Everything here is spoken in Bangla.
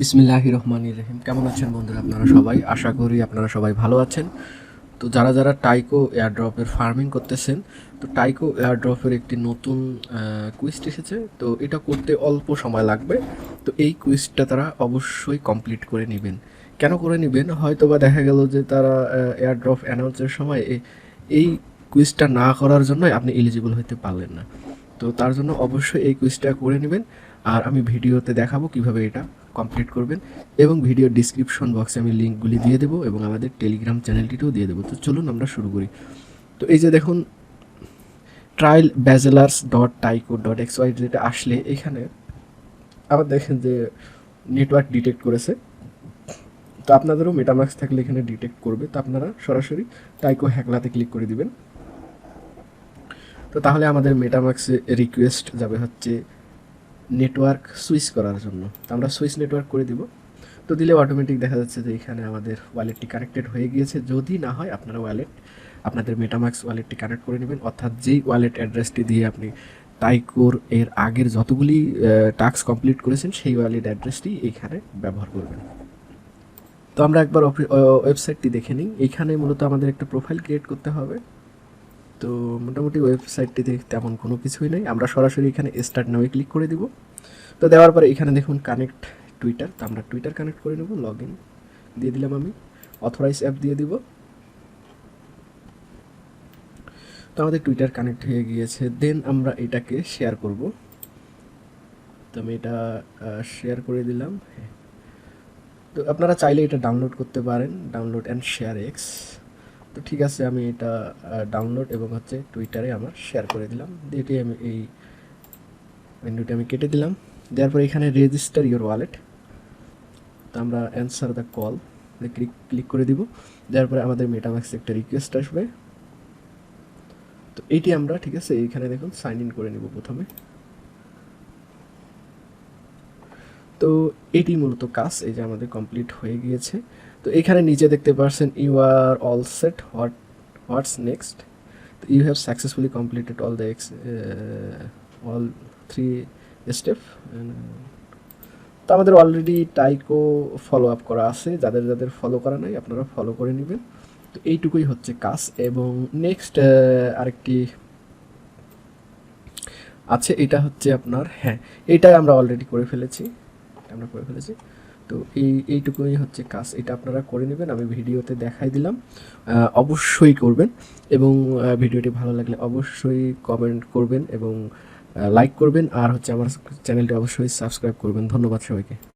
বিসমিল্লাহ রহমান রহিম। কেমন আছেন বন্ধুরা আপনারা সবাই? আশা করি আপনারা সবাই ভালো আছেন। তো যারা যারা টাইকো এয়ারড্রপের ফার্মিং করতেছেন, তো টাইকো এয়ারড্রপের একটি নতুন কুইস্ট এসেছে। তো এটা করতে অল্প সময় লাগবে। তো এই কুইজটা তারা অবশ্যই কমপ্লিট করে নেবেন। কেন করে নেবেন? হয়তো বা দেখা গেল যে তারা এয়ারড্রপ অ্যানাউন্সের সময় এই কুইজটা না করার জন্যই আপনি এলিজিবল হতে পারলেন না। তো তার জন্য অবশ্যই এই কুইজটা করে নেবেন। আর আমি ভিডিওতে দেখাবো কীভাবে এটা কমপ্লিট করবেন। এবং ভিডিও ডিসক্রিপশন বক্সে আমি লিঙ্কগুলি দিয়ে দেবো এবং আমাদের টেলিগ্রাম চ্যানেলটিতেও দিয়ে দেবো। তো চলুন আমরা শুরু করি। তো এই যে দেখুন trial bachelors dot tyco dot x y যেটা আসলে এখানে আবার দেখেন যে নেটওয়ার্ক ডিটেক্ট করেছে। তো আপনাদেরও মেটামাক্স থাকলে এখানে ডিটেক্ট করবে। তো আপনারা সরাসরি টাইকো হ্যাকলাতে ক্লিক করে দিবেন। তো তাহলে আমাদের মেটামাক্সে রিকোয়েস্ট যাবে হচ্ছে নেটওয়ার্ক সুইচ করার জন্য। আমরা সুইচ নেটওয়ার্ক করে দিব। তো দিলে অটোমেটিক দেখা যাচ্ছে যে এখানে আমাদের ওয়ালেটটি কানেক্টেড হয়ে গিয়েছে। যদি না হয় আপনারা ওয়ালেট আপনাদের মেটামাক্স ওয়ালেটটি কানেক্ট করে নেবেন। অর্থাৎ যেই ওয়ালেট অ্যাড্রেসটি দিয়ে আপনি টাইকোর এর আগের যতগুলি টাস্ক কমপ্লিট করেছেন, সেই ওয়ালেট অ্যাড্রেসটি এইখানে ব্যবহার করবেন। তো আমরা একবার ওয়েবসাইটটি দেখে নিই। এখানে মূলত আমাদের একটা প্রোফাইল ক্রিয়েট করতে হবে। তো মোটামুটি ওয়েবসাইটটিতে তেমন কোনো কিছুই নেই। আমরা সরাসরি এখানে স্টার্ট নামে ক্লিক করে দিব। তো দেওয়ার পরে এখানে দেখুন কানেক্ট টুইটার তো আমরা টুইটার কানেক্ট করে নেব লগ ইন দিয়ে দিলাম আমি। অথরাইজ অ্যাপ দিয়ে দিব। তো আমাদের টুইটার কানেক্ট হয়ে গিয়েছে। দেন আমরা এটাকে শেয়ার করব। তো আমি এটা শেয়ার করে দিলাম। তো আপনারা চাইলে এটা ডাউনলোড করতে পারেন। ডাউনলোড অ্যান্ড শেয়ার এক্স তো ঠিক আছে, আমি এটা ডাউনলোড এবং হচ্ছে টুইটারে আমার শেয়ার করে দিলাম। এটি আমি এই উইন্ডোটি আমি কেটে দিলাম। দেওয়ার পরে এখানে রেজিস্টার ইওর ওয়ালেট তো আমরা answer the call click click করে দিব। দেওয়ার পরে আমাদের মেটাম্যাক্সে একটা রিকোয়েস্ট আসবে। তো এইটি আমরা, ঠিক আছে এইখানে দেখুন সাইন ইন করে নেব প্রথমে। তো এটি মূলত কাজ, এই যে আমাদের কমপ্লিট হয়ে গিয়েছে। তো এখানে নিচে দেখতে পাচ্ছেন you are all set what what's next তো you have successfully completed all the x all three step তো আমাদের অলরেডি টাইকো ফলো আপ করা আছে, যাদের যাদের ফলো করা নাই, আপনারা ফলো করে নেবেন। তো এইটুকুই হচ্ছে কাজ এবং নেক্সট আরেকটি আছে, এটা হচ্ছে আপনার হ্যাঁ এটাই আমরা অলরেডি করে ফেলেছি আমরা করে ফেলেছি। তো এই, এইটুকুই হচ্ছে কাজ। এটা আপনারা করে নেবেন, আমি ভিডিওতে দেখাই দিলাম। অবশ্যই করবেন এবং ভিডিওটি ভালো লাগলে অবশ্যই কমেন্ট করবেন এবং লাইক করবেন। আর হচ্ছে আমার চ্যানেলটি অবশ্যই সাবস্ক্রাইব করবেন। ধন্যবাদ সবাইকে।